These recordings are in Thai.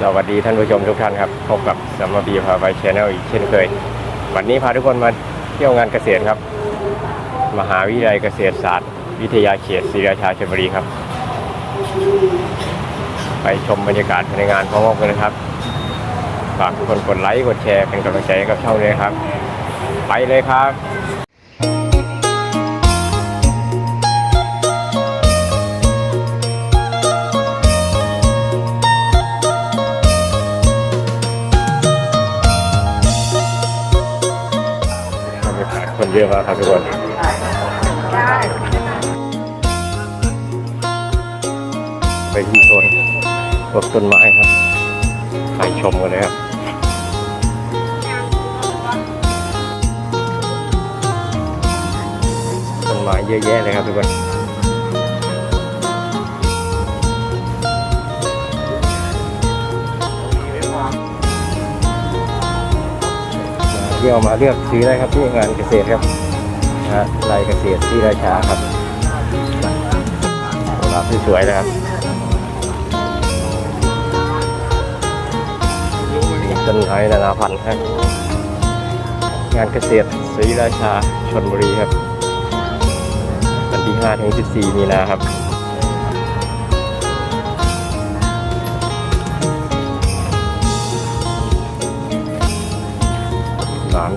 สวัสดีท่านผู้ชมทุกท่านครับ พบกับสมบีพาไปชแนลอีกเช่นเคย วันนี้พาทุกคนมาเที่ยวงานเกษตรครับ มหาวิทยาลัยเกษตรศาสตร์ วิทยาเขตศรีราชาชลบุรีครับ ไปชมบรรยากาศภายในงานพร้อมกันนะครับฝากทุกคนกดไลค์กดแชร์เป็นกำลังใจกับช่องนี้ครับ ไปเลยครับ คนเยอะมากครับทุกคนไปที่โซนพวกต้นไม้ครับ ไปชมกันเลยครับต้นไม้เยอะแยะเลยครับทุกคน เที่ยวมาเลือกซื้อได้ครับที่งานเกษตรครับนะฮะไรเกษตรที่ราชาครับเวลาสวยๆนะครับต้นไม้นานาพันธุ์ครับงานเกษตรศรีราชาชนบุรีครับวันที่5ถึง14 มีนาครับ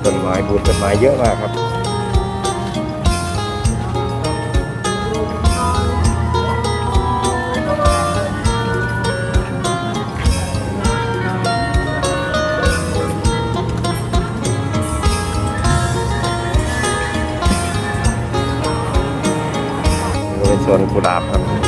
ต้นไม้บูนต้นไม้เยอะมากครับเป็นสวนกุหลาบครับ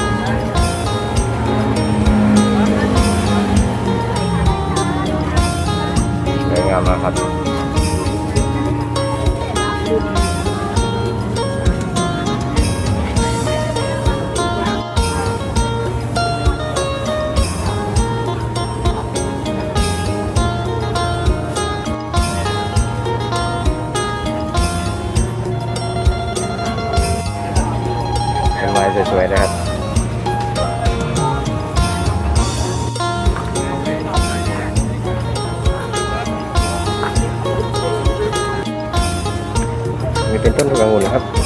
สวยๆนะครับนี่เป็นต้นกระองุ่นนะครับ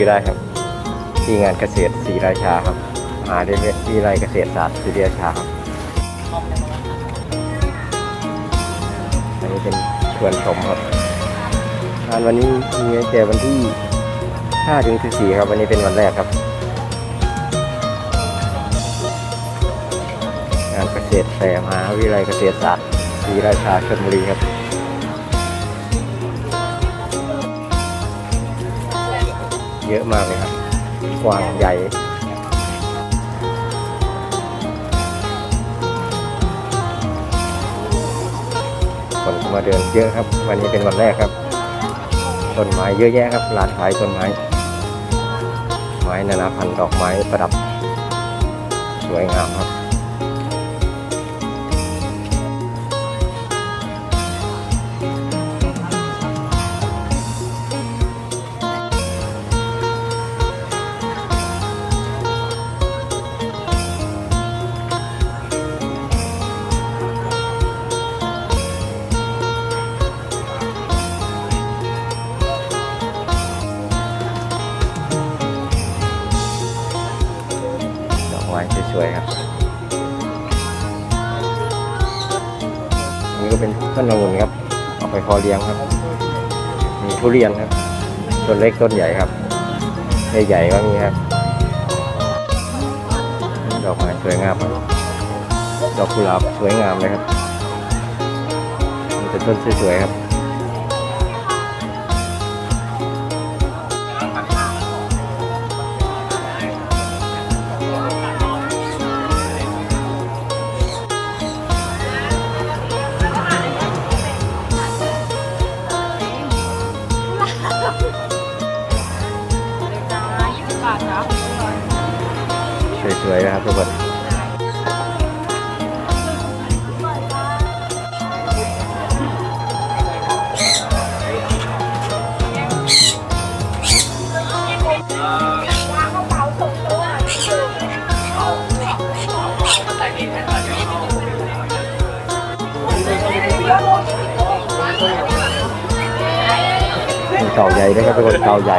ื้อได้ครับ ที่งานเกษตรศรีราชาครับหาได้ที่ไรเกษตรศาสตร์ศรีราชาครับอันนี้เป็นชวนชมครับงานวันนี้มีแต่วันที่5ถึง14ครับวันนี้เป็นวันแรกครับ งานเกษตรแต่มหาวิทยาลัยเกษตรศาสตร์ศรีราชาชลบุรีครับ เยอะมากเลยครับ กว้างใหญ่คนมาเดินเยอะครับ วันนี้เป็นวันแรกครับ ต้นไม้เยอะแยะครับร้านขายต้นไม้ ไม้นานาพันธุ์ดอกไม้ประดับ สวยงามครับ สวยครับนี่ก็เป็นต้นองุ่นครับเอาไปพอเลี้ยงครับ มีทุเรียนครับต้นเล็กต้นใหญ่ครับใหญ่ๆก็มีครับ ดอกไม้สวยงามครับดอกกุหลาบสวยงามเลยครับมันเป็นต้นสวยๆครับ วยนะครับทุกคนเต่าใหญ่ด้วยครับทุกคนเต่าใหญ่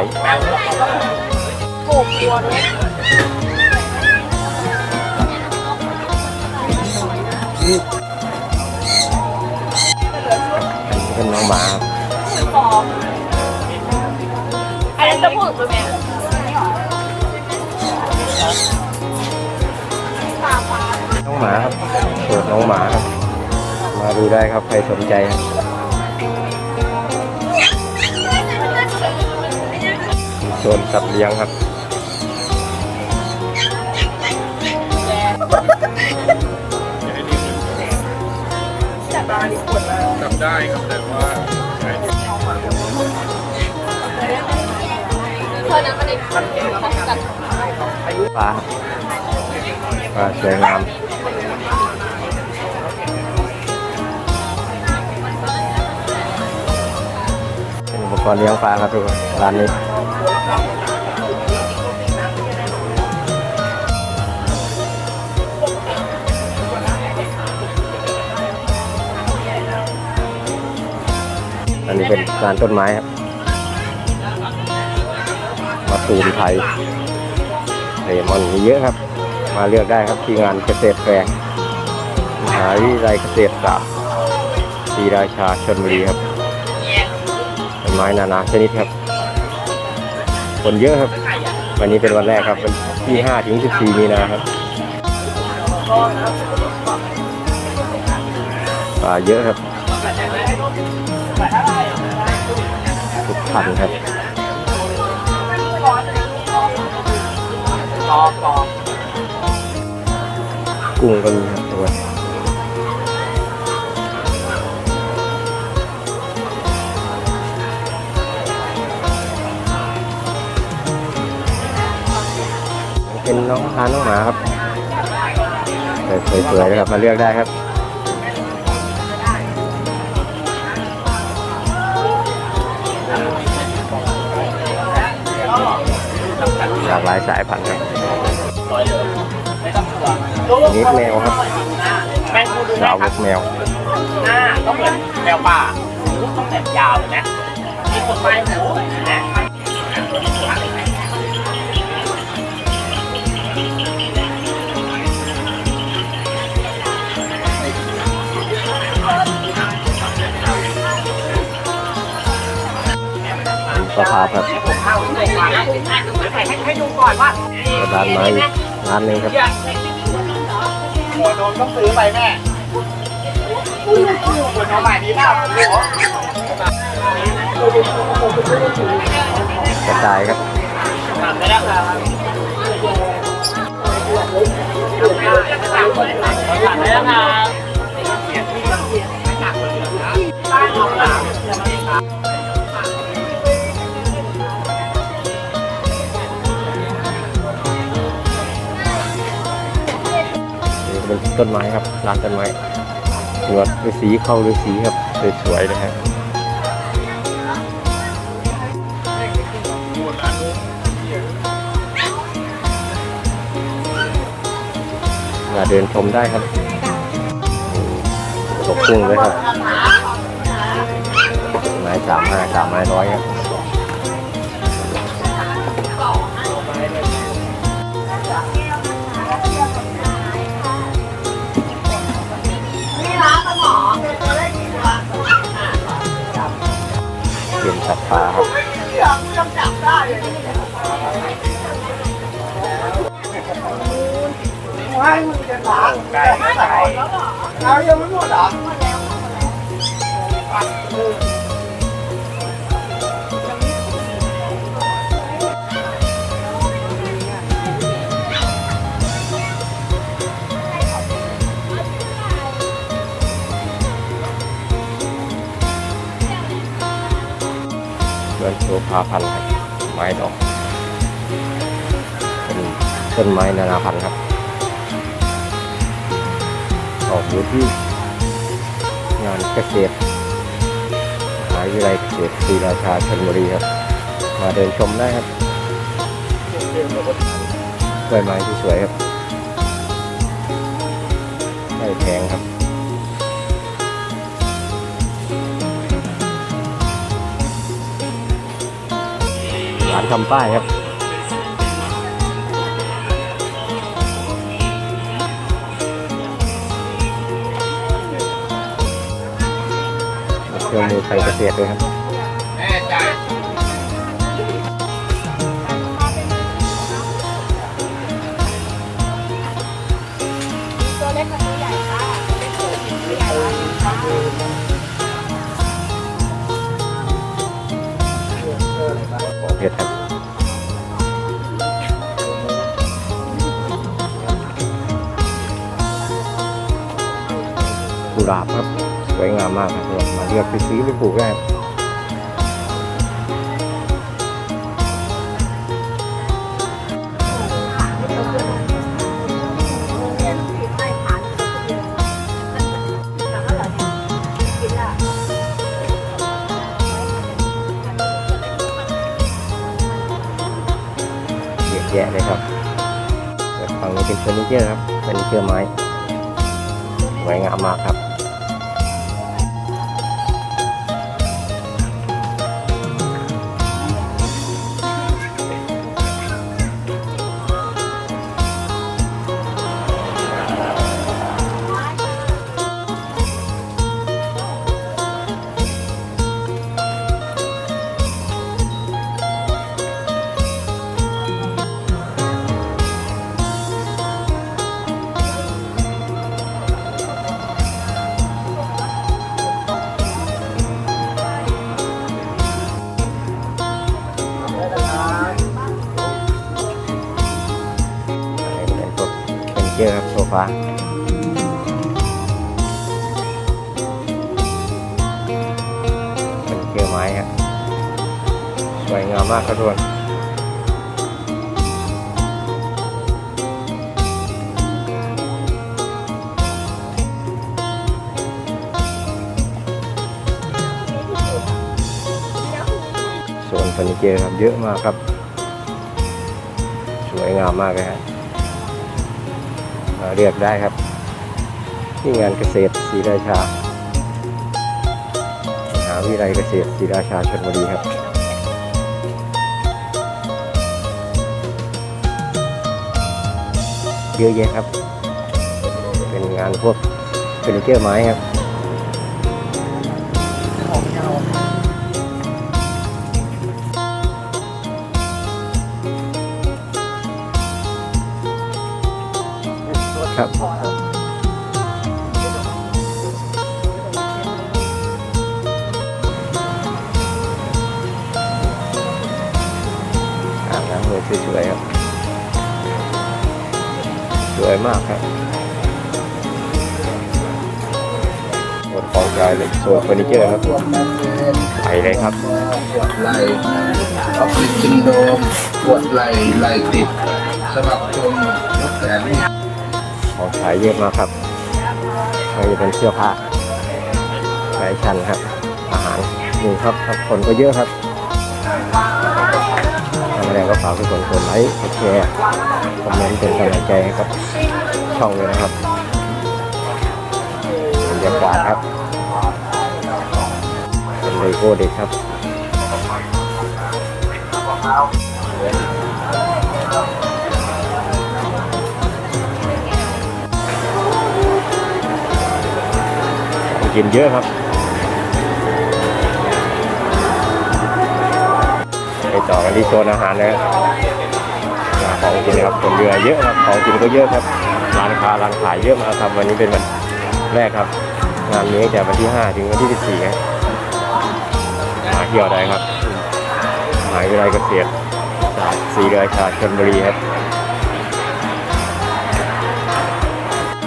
เป็นน้องหมาครับอันนั้นจะพูดตัวแม่น้องหมาครับเปิดน้องหมาครับ มาดูได้ครับ ใครสนใจครับโซนสัตว์เลี้ยงครับ ได้ครับ แต่ว่าใช้เธอนั้นมันอีกจัดปลาครับปลาสวยงามเป็นอุปกรณ์เลี้ยงปลาครับทุกคนร้านนี้ อันนี้เป็นร้านต้นไม้ครับ มาตูมไทยเลมอนมีเยอะครับ มาเลือกได้ครับที่งานเกษตรแฟร์มหาวิทยาลัยเกษตรศาสตร์ศรีราชาชนบุรีครับต้นไม้นานาชนิดครับ คนเยอะครับ วันนี้เป็นวันแรกครับวันที่5ถึง14มีนาครับปลาเยอะครับ ทุกพันครับกุ้งก็มีครับทุกคนเป็นน้องทานน้องหมาครับสวยๆนะครับมาเลือกได้ครับากหลายสายพันธุ์ครับนิดแมวครับแม่งดูสาวกแมวหน้าต้องเหมือนแมวป่าหูต้องแบบยาวเลยนะมีคนไม้หูนะสภาพครับผม เข้าลงมาแล้วใส่ให้ให้ดูก่อนว่าระดานไม้อีกร้านนึงครับหัวโดนต้องซื้อไปแม่หัวโดนใหม่ดีเปล่ากระจายครับตัดไปแล้วครับตัดไปแล้วครับ ต้นไม้ครับ ร้านต้นไม้หนวดฤาษีเข้าฤาษีครับสวยๆเลยครับมาเดินชมได้ครับตกกุ้งด้วยครับ ไม้สามห้าสามไม้ร้อยครับ สัตว์ป่าครับให้มึงจะหลังเรายังไม่หมดหรอ สวนโสภาพันธ์ครับ ไม้ดอกเป็นต้นไม้นานาพันธุ์ครับ ออกอยู่ที่งานเกษตรมหาวิทยาลัยเกษตรศรีราชาชลบุรีครับ มาเดินชมได้ครับกล้วยไม้ที่สวยครับไม่แพงครับ ร้านทำป้ายครับเครื่องมือการเกษตรด้วยครับตัวเล็กกับตัวใหญ่ค่ะเป็นตัวใหญ่ตัวใหญ่ค่ะ กุหลาบครับ สวยงามมากครับมาเลือกไปซื้อไปปลูกได้ครับเรียนผิดไม่ผ่านเลยแต่ก็เหรอเนี่ยกินละเยเลยครับแต่ฝั่งนี้เป็นเฟอร์นิเจอร์ครับเฟอร์นิเจอร์ไม้สวยงามมากครับ ทุกคนโซนเฟอร์นิเจอร์ครับเยอะมากครับ สวยงามมากเลยครับเรียกได้ครับ ที่งานเกษตรศรีราชามหาวิทยาลัยเกษตรศรีราชาชลบุรีครับ เยอะแยะครับ เป็นงานพวกเฟอร์นิเจอร์ไม้ครับครับ เลยโซนเฟอร์นิเจอร์ครับไปเลยครับปวดไหล่ออฟฟิศซินโดมปวดไหล่ไหล่ติดสะบักจมยกแขนของขายเยอะมากครับไม่ว่าจะเป็นเสื้อผ้าแฟชั่นครับ อาหารนี่ครับครับคนก็เยอะครับทางแรงก็ฝากทุกคนกดไลค์กดแชร์คอมเมนต์เป็นกำลังใจให้กับช่องเลยนะครับบรรยากาศครับ เป็นเลโก้เด็กครับองกินเยอะครับไปต่อกันที่โซนอาหารนะครับของกินครับคนเรือเยอะครับของกินก็เยอะครับร้านค้าร้านขายเยอะมากครับวันนี้เป็นวันแรกครับงานนี้ตั้งแต่วันที่ 5 ถึงวันที่ 14ครับ เที่ยวได้ครับมหาวิทยาลัยเกษตรศาสตร์ศรีราชาชลบุรีครับ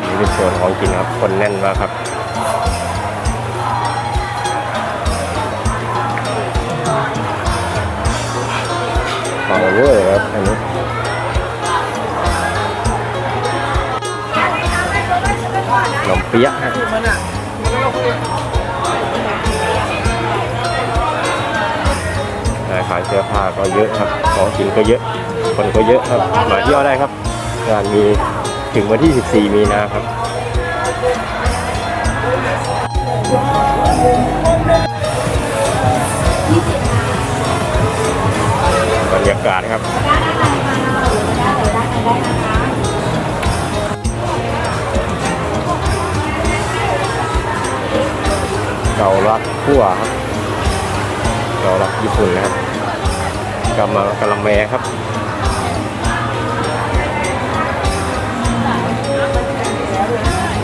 นี่เป็นโซนของกินครับ คนแน่นมากครับของเวอร์ครับอันนี้ขนมเปี๊ยะฮะายเสื้อผ้าก็เยอะครับ ของกินก็เยอะ คนก็เยอะครับ มาเที่ยวได้ครับ งานมีถึงวันที่ 14 มีนาครับบรรยากาศครับเกาลัดคั่วครับเกาลัดญี่ปุ่นนะครับ กำมากะละแมครับ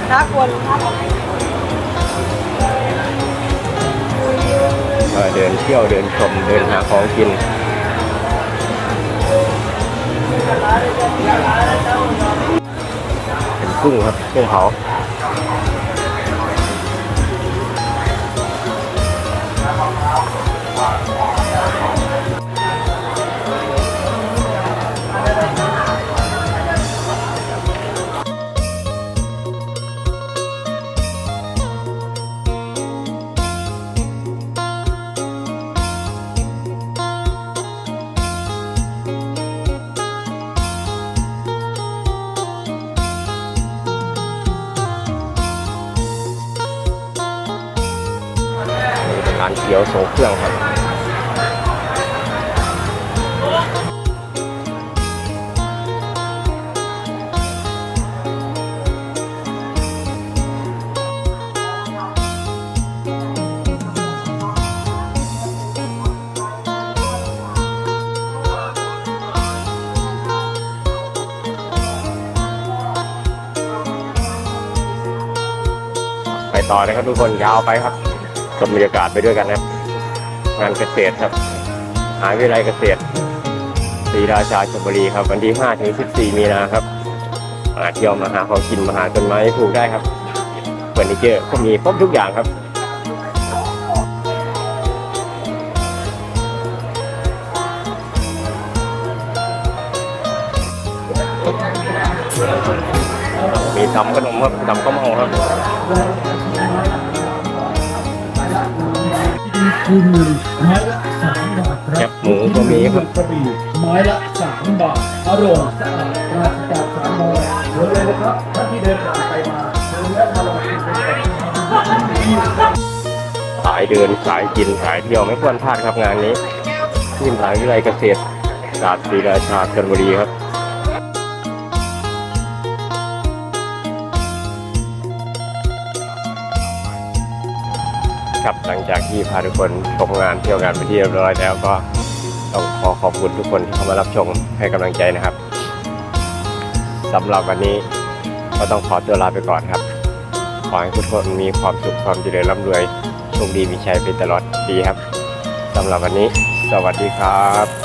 ถ้าควรถ้าเอ่อเดินเที่ยวเดินชมเดินหาของกินเป็นกุ้งครับกุ้งเผา ต่อนะครับทุกคนยาวไปครับชมบรรยากาศไปด้วยกันนะงานเกษตรครับมหาวิทยาลัยเกษตรศรีราชาชลบุรีครับวันที่5ถึง14 มีนาครับมาเที่ยวมาหาของกินมาหาต้นไม้ปลูกได้ครับเฟอร์นิเจอร์ก็มีครบทุกอย่างครับมีตำขนมครับตำข้าวเมาครับ คือหนึ่งไม้ละสามบาทครับบหมูก็มีครับ กระบี่ไม้ละสามบาทอร่อยสะอาดปราศจากสารโมงเชิญเลยนะครับท่านที่เดินผ่านไปมาเชิญแวะมาลองชิมกันก่อนสายเดินสายกินสายเที่ยวไม่ควรพลาดครับงานนี้ ที่มหาวิทยาลัยเกษตรศาสตร์ศรีราชาชลบุรีครับ ครับหลังจากที่พาทุกคนชมงานเที่ยวงานไปที่เรียบร้อยแล้วก็ต้องขอขอบคุณทุกคนที่เข้ามารับชมให้กำลังใจนะครับสำหรับวันนี้ก็ต้องขอตัวลาไปก่อนครับ ขอให้ทุกคนมีความสุขความเจริญร่ำรวยโชคดีมีชัยไปตลอดปีครับสำหรับวันนี้ สวัสดีครับ